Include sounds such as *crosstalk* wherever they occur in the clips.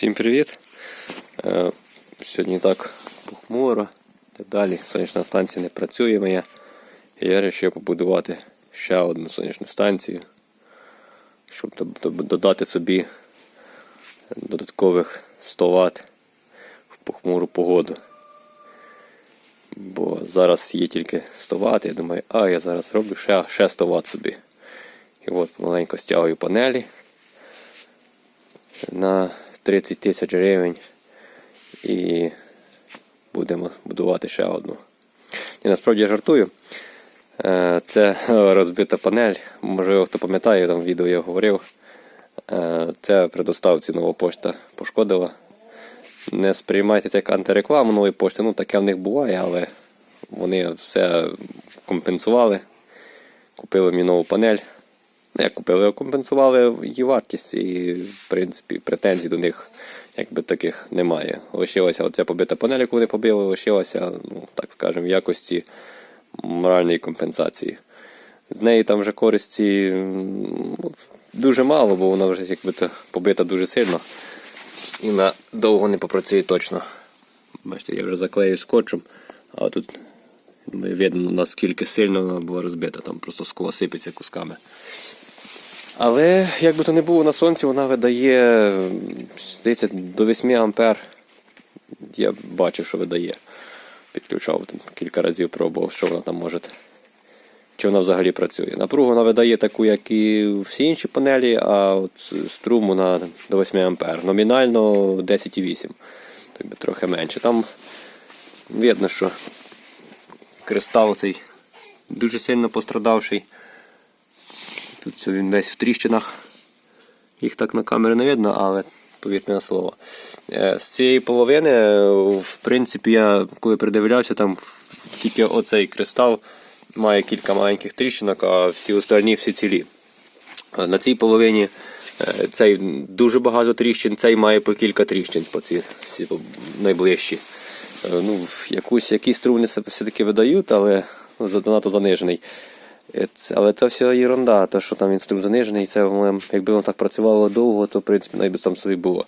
Всім привіт! Е, Сьогодні так похмуро так далі. Сонячна станція не працює моя. І я вирішив побудувати ще одну сонячну станцію, щоб до- до- додати собі додаткових 100 Вт в похмуру погоду. Бо зараз є тільки 100 Вт, я думаю, а я зараз зроблю ще, ще 100 Вт собі. І от маленько стягую панелі на 30 тисяч гривень і будемо будувати ще одну. І насправді я жартую. Е, Це розбита панель. Можливо, хто пам'ятає, там в відео я говорив. Е, Це при доставці нова пошта пошкодила. Не сприймайте це як антирекламу нової пошти. Ну, таке в них буває, але вони все компенсували. Купили мені нову панель. Як купили, компенсували її вартість, і, в принципі, претензій до них якби таких немає. Лишилася оця побита панель, яку вони побили, лишилася, ну, так скажемо, в якості моральної компенсації. З неї там вже користі ну, дуже мало, бо вона вже якби то побита дуже сильно. І вона довго не попрацює точно. Бачите, я вже заклею скотчем, а тут видно наскільки сильно вона була розбита, там просто скло сипеться кусками. Але як би то не було на сонці, вона видає здається, до 8 ампер. Я бачив, що видає. Підключав там кілька разів пробував, що вона там може. Чи вона взагалі працює. Напругу вона видає таку, як і всі інші панелі, а от струм вона до 8 ампер. Номінально 10,8. Так би трохи менше. Там видно, що кристал цей дуже сильно пострадавший. Тут він весь в тріщинах. Їх так на камері не видно, але повірте на слово. Е, З цієї половини, е, в принципі, я коли придивлявся, там тільки оцей кристал має кілька маленьких тріщинок, а всі остальні всі цілі. Е, На цій половині цей дуже багато тріщин, цей має по кілька тріщин по ці всі найближчі. Ну, якусь, якісь струни все-таки видають, але занадто занижений. Але це все ерунда, те, що там він струм занижений, це якби воно так працювало довго, то в принципі навіть там собі було.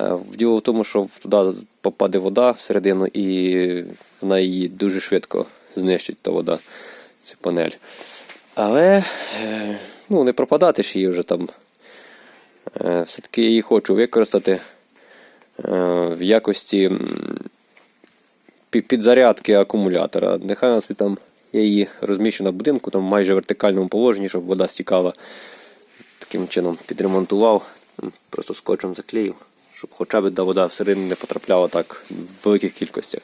Е, Діло в тому, що туди попаде вода всередину і вона її дуже швидко знищить, та вода, цю панель. Але е, ну, не пропадати ж її вже там. Е, Все-таки її хочу використати в якості підзарядки акумулятора. Нехай нас там я її розміщу на будинку, там майже в вертикальному положенні, щоб вода стікала. Таким чином підремонтував, просто скотчем заклеїв, щоб хоча б вода всередину не потрапляла так в великих кількостях.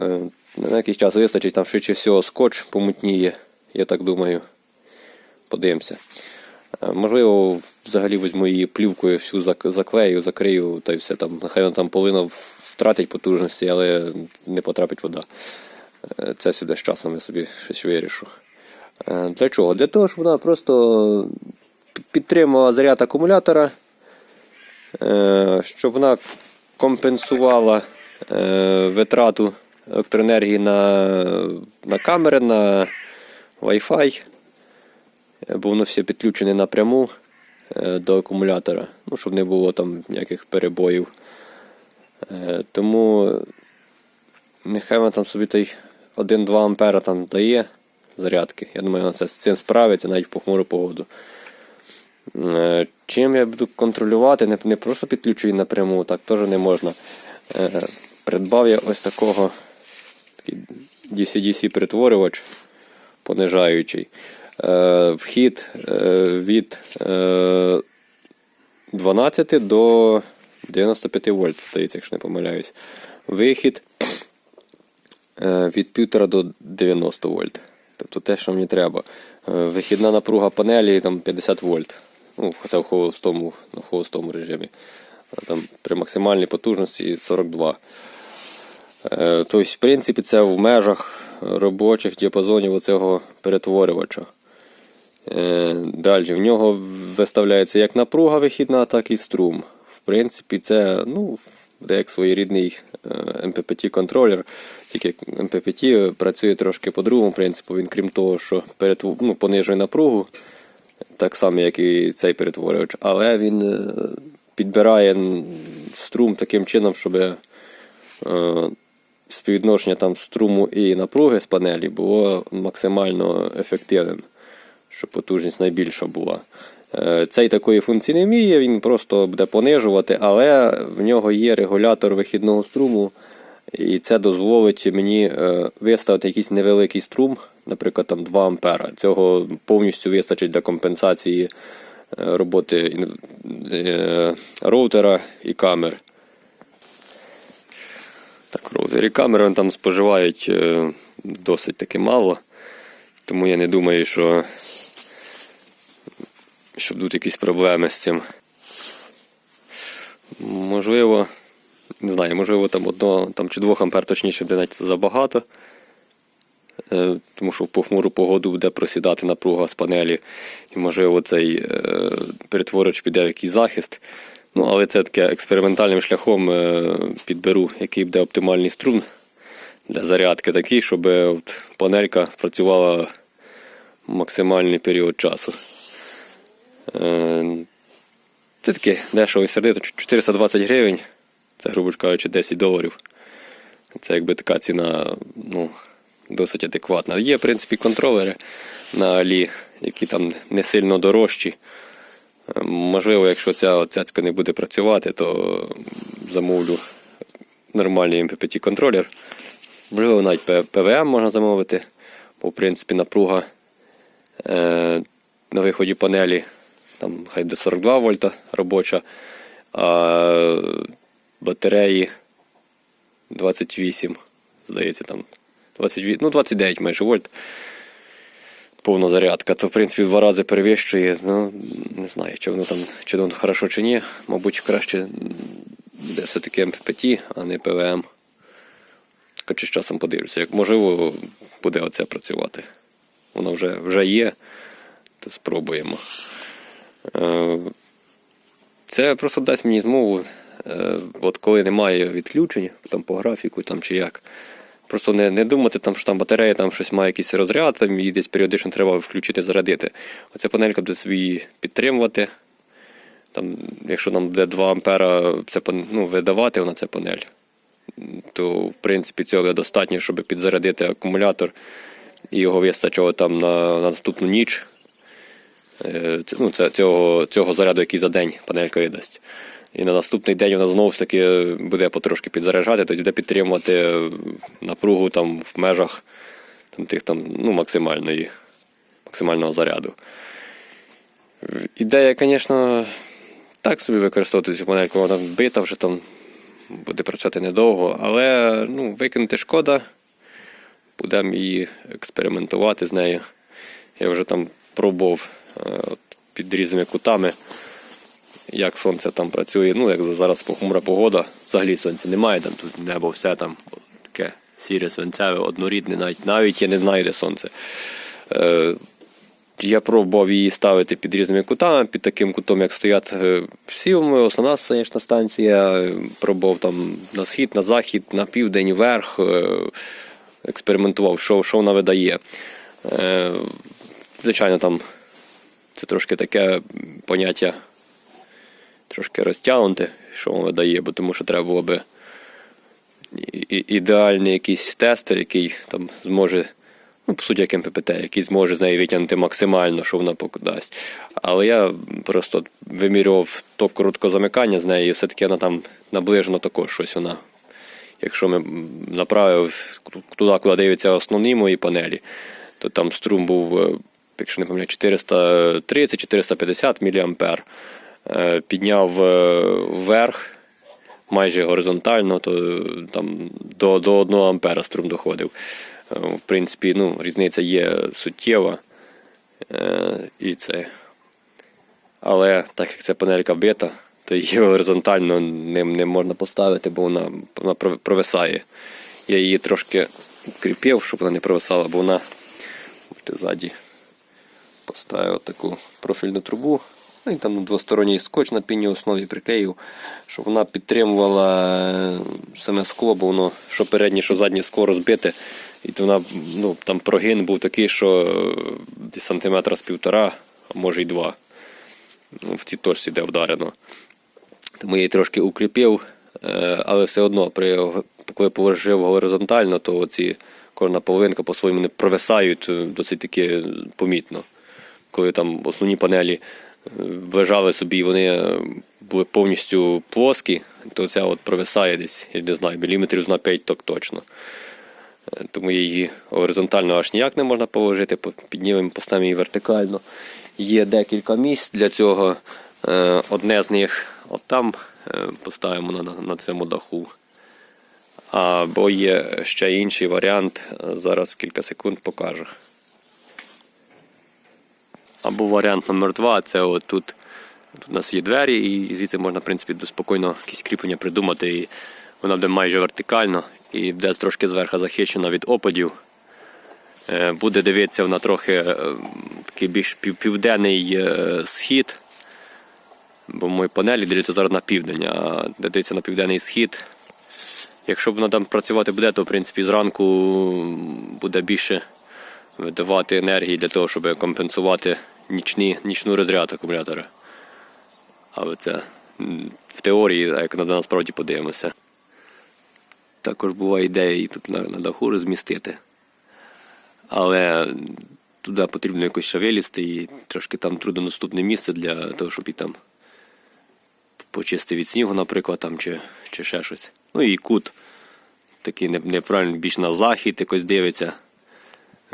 Е, На якийсь час вистачить, там швидше всього скотч помутніє, я так думаю. Подивимося. Е, Можливо, взагалі візьму її плівкою всю заклею, закрию та й все там. Нехай вона там половина втратить потужності, але не потрапить вода. Е, Це сюди з часом я собі щось вирішу. Е, Для чого? Для того, щоб вона просто підтримувала заряд акумулятора, е, щоб вона компенсувала витрату електроенергії на, на камери, на Wi-Fi, бо воно все підключене напряму до акумулятора, ну, щоб не було там ніяких перебоїв. Тому нехай вона там собі той 1-2 ампера там дає зарядки. Я думаю, вона це з цим справиться навіть в похмуру погоду. Е, Чим я буду контролювати, не, не просто підключу її напряму, так теж не можна. Е, Придбав я ось такого DC-DC перетворювач понижаючий. Е, Вхід від е, 12 до 95 вольт, здається, якщо не помиляюсь. Вихід від 1,5 до 90 вольт. Тобто те, що мені треба. Е, Вихідна напруга панелі там 50 вольт. Ну, це в холостому, на холостому режимі. Там при максимальній потужності 42. Е, Тобто, в принципі, це в межах робочих діапазонів оцього перетворювача. Е, Далі в нього виставляється як напруга вихідна, так і струм. В принципі, це ну, буде як своєрідний е, MPPT-контролер. Тільки MPPT працює трошки по-другому принципу. Він, крім того, що перетв... ну, понижує напругу, так само, як і цей перетворювач, але він е, підбирає струм таким чином, щоб е, співвідношення там струму і напруги з панелі було максимально ефективним, щоб потужність найбільша була. Е, Цей такої функції не вміє, він просто буде понижувати, але в нього є регулятор вихідного струму, і це дозволить мені е, виставити якийсь невеликий струм, наприклад, там 2 ампера. Цього повністю вистачить для компенсації е, роботи роутера і камер. Так, роутер і камери там споживають досить таки мало. Тому я не думаю, що, що будуть якісь проблеми з цим. Можливо, не знаю, можливо, там одного там, чи двох ампер точніше буде навіть забагато. Е, Тому що в похмуру погоду буде просідати напруга з панелі, і можливо цей е, перетворювач піде в якийсь захист. Ну, але це таке експериментальним шляхом е, підберу, який буде оптимальний струм для зарядки, такий, щоб от панелька працювала максимальний період часу. Е, Це таке дешево сердито, 420 гривень. Це, грубо кажучи, 10 доларів. Це якби така ціна, ну, досить адекватна. Є, в принципі, контролери на Алі, які там не сильно дорожчі. Е, Можливо, якщо ця цяцька не буде працювати, то замовлю нормальний MPPT контролер. Можливо, навіть ПВМ можна замовити, бо в принципі напруга е, на виході панелі там хай де 42 вольта робоча, а батареї 28, здається, там 28, ну 29 майже вольт. Повна зарядка, то в принципі в два рази перевищує. Ну, не знаю, чи воно там чи воно хорошо чи ні. Мабуть, краще буде все-таки МППТ, а не ПВМ. Хоча з часом подивлюся, як можливо буде оце працювати. Воно вже, вже є, то спробуємо. Е, Це просто дасть мені змогу, е, от коли немає відключень, там по графіку там, чи як. Просто не, не думати, там, що там батарея там щось має якийсь розряд, там, і десь періодично треба включити, зарядити. Оця панелька буде собі підтримувати. Там, якщо нам буде 2 ампера це, ну, видавати на це панель, то в принципі цього буде достатньо, щоб підзарядити акумулятор і його вистачило там на, на наступну ніч. Е, ну, це, цього, цього заряду, який за день панелька видасть. І на наступний день вона знову ж таки буде потрошки підзаряджати, тобто буде підтримувати е, напругу там в межах там, тих там, ну, максимальної, максимального заряду. Е, Ідея, звісно, так собі використовувати цю панельку, вона бита вже там буде працювати недовго, але ну, викинути шкода, будемо її експериментувати з нею. Я вже там пробував е, під різними кутами, як сонце там працює. Ну, як зараз похмура погода, взагалі сонця немає, там тут небо все там таке сіре свинцеве, однорідне, навіть навіть я не знаю, де сонце. Е, я пробував її ставити під різними кутами, під таким кутом, як стоять е, всі основна сонячна станція. е, Пробував там на схід, на захід, на південь, вверх. е, Експериментував, що, що вона видає. Е, Звичайно, там це трошки таке поняття трошки розтягнуте, що воно видає, бо тому що треба було би ідеальний якийсь тестер, який там зможе, ну, по суті, як МППТ, який зможе з неї витягнути максимально, що вона дасть. Але я просто вимірював то короткозамикання з неї, і все-таки вона там наближено також щось вона. Якщо ми направив туди, куди дивиться основні мої панелі, то там струм був, е, якщо не пам'ятаю, 430-450 мА. Підняв е, вверх майже горизонтально, то е, там до, до 1 ампера струм доходив. Е, В принципі, ну, різниця є суттєва. І це. Але так як це панелька бита, то її горизонтально не, не можна поставити, бо вона, вона провисає. Я її трошки кріпив, щоб вона не провисала, бо вона ззаді поставив таку профільну трубу. Ну і там двосторонній скотч на пінній основі приклеїв, щоб вона підтримувала е, саме скло, бо воно що переднє, що заднє скло розбите. І то вона, ну, там прогин був такий, що е, десь сантиметра з півтора, а може й два. Ну, в цій точці де вдарено. Тому я її трошки укріпив, е, але все одно, при, коли положив горизонтально, то ці кожна половинка по-своєму не провисають досить таки помітно. Коли там основні панелі е, лежали собі, і вони е, були повністю плоскі, то ця от провисає десь, я не знаю, міліметрів на 5 так точно. Е, Тому її горизонтально аж ніяк не можна положити, піднімемо, поставимо її вертикально. Є декілька місць для цього. Одне з них от там поставимо на, на цьому даху. Або є ще інший варіант. Зараз кілька секунд покажу. Або варіант номер два це от тут. Тут у нас є двері, і звідси можна, в принципі, спокійно якісь кріплення придумати. І вона буде майже вертикально і буде трошки зверху захищена від опадів. Е, Буде дивитися вона трохи е, такий більш південний е, схід. Бо мої панелі дивляться зараз на південь, а дивиться на південний схід. Якщо вона там працювати буде, то в принципі зранку буде більше видавати енергії для того, щоб компенсувати нічні, нічну розряд акумулятора. Але це в теорії, а як на насправді подивимося. Також була ідея її тут на, на даху розмістити. Але туди потрібно якось ще вилізти і трошки там труднодоступне місце для того, щоб і там почистити від снігу, наприклад, там, чи, чи ще щось. Ну і кут такий не- неправильно, більш на захід якось дивиться.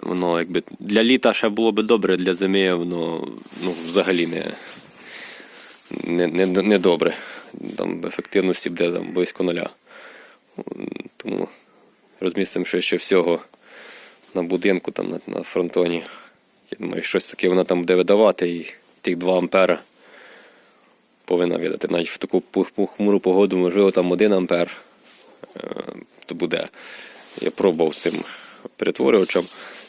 Воно якби для літа ще було би добре, для зими воно ну, взагалі не, не, не, не добре. Там ефективності буде там, близько нуля. Тому розмістимо швидше всього на будинку, там, на, на фронтоні. Я думаю, щось таке вона там буде видавати, і тих 2 ампера повинна видати. Навіть в таку похмуру погоду, можливо, там 1 ампер е, то буде. Я пробував з цим перетворювачем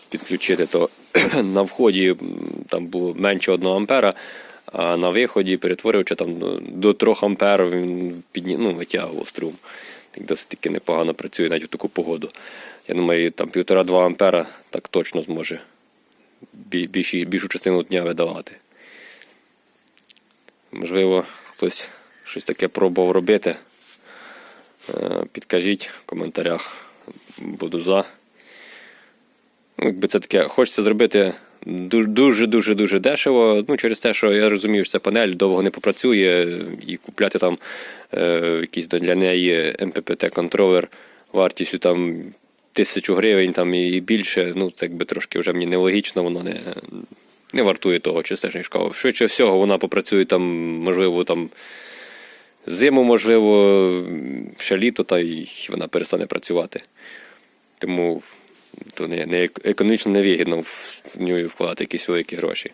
підключити, то *clears throat* на вході там було менше 1 ампера, а на виході перетворювача там до- до 3 ампер він підні... ну, витягував струм. Так досить таки непогано працює навіть в таку погоду. Я думаю, там 1,5-2 ампера так точно зможе бі- більші- більшу частину дня видавати. Можливо, хтось щось таке пробував робити. Е, Підкажіть в коментарях. Буду за. Якби це таке, хочеться зробити дуже-дуже дуже дешево. Ну, через те, що я розумію, що ця панель довго не попрацює, і купляти там е, якийсь для неї МППТ-контролер вартістю там тисячу гривень там, і більше. Ну, це якби трошки вже мені нелогічно, воно не, не вартує того, я ж кажу. Швидше всього, вона попрацює там, можливо, там. Зиму, можливо, ще літо, та й вона перестане працювати. Тому то не, не економічно невигідно в нього вкладати якісь великі гроші.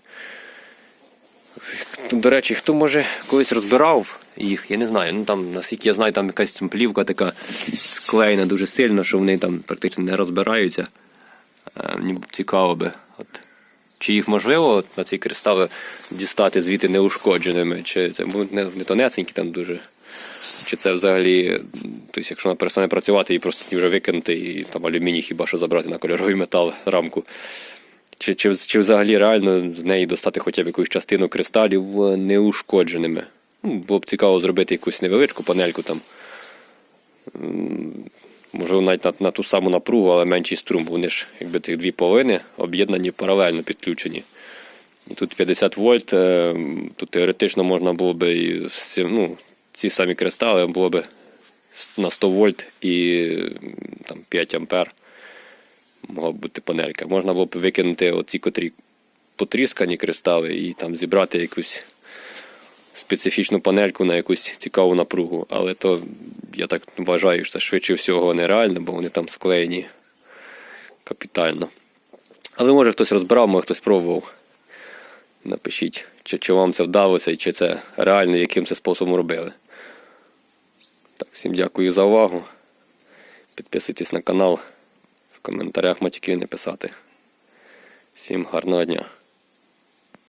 До речі, хто може колись розбирав їх, я не знаю. Ну там, наскільки я знаю, там якась плівка така склеєна дуже сильно, що вони там практично не розбираються. Е, Мені цікаво би. От. Чи їх можливо от, на ці кристали дістати звідти неушкодженими, чи це не, не тонесенькі там дуже. Чи це взагалі, тобто, якщо вона перестане працювати, її просто вже викинути і там алюміній хіба що забрати на кольоровий метал рамку. Чи, чи, чи взагалі реально з неї достати хоча б якусь частину кристалів неушкодженими? Ну, було б цікаво зробити якусь невеличку панельку там. М, Можливо, навіть на, на ту саму напругу, але менший струм. Вони ж, якби цих дві половини об'єднані паралельно підключені. І тут 50 вольт, е, тут теоретично можна було би і ну, ці самі кристали було би на 100 вольт і там, 5 ампер могла б бути панелька. Можна було б викинути оці котрі потріскані кристали і там зібрати якусь специфічну панельку на якусь цікаву напругу. Але то я так вважаю, що швидше всього нереально, бо вони там склеєні капітально. Але може хтось розбирав, може хтось пробував. Напишіть, чи, чи вам це вдалося, і чи це реально, яким це способом робили. Так, всім дякую за увагу. Підписуйтесь на канал, в коментарях матюків не писати. Всім гарного дня.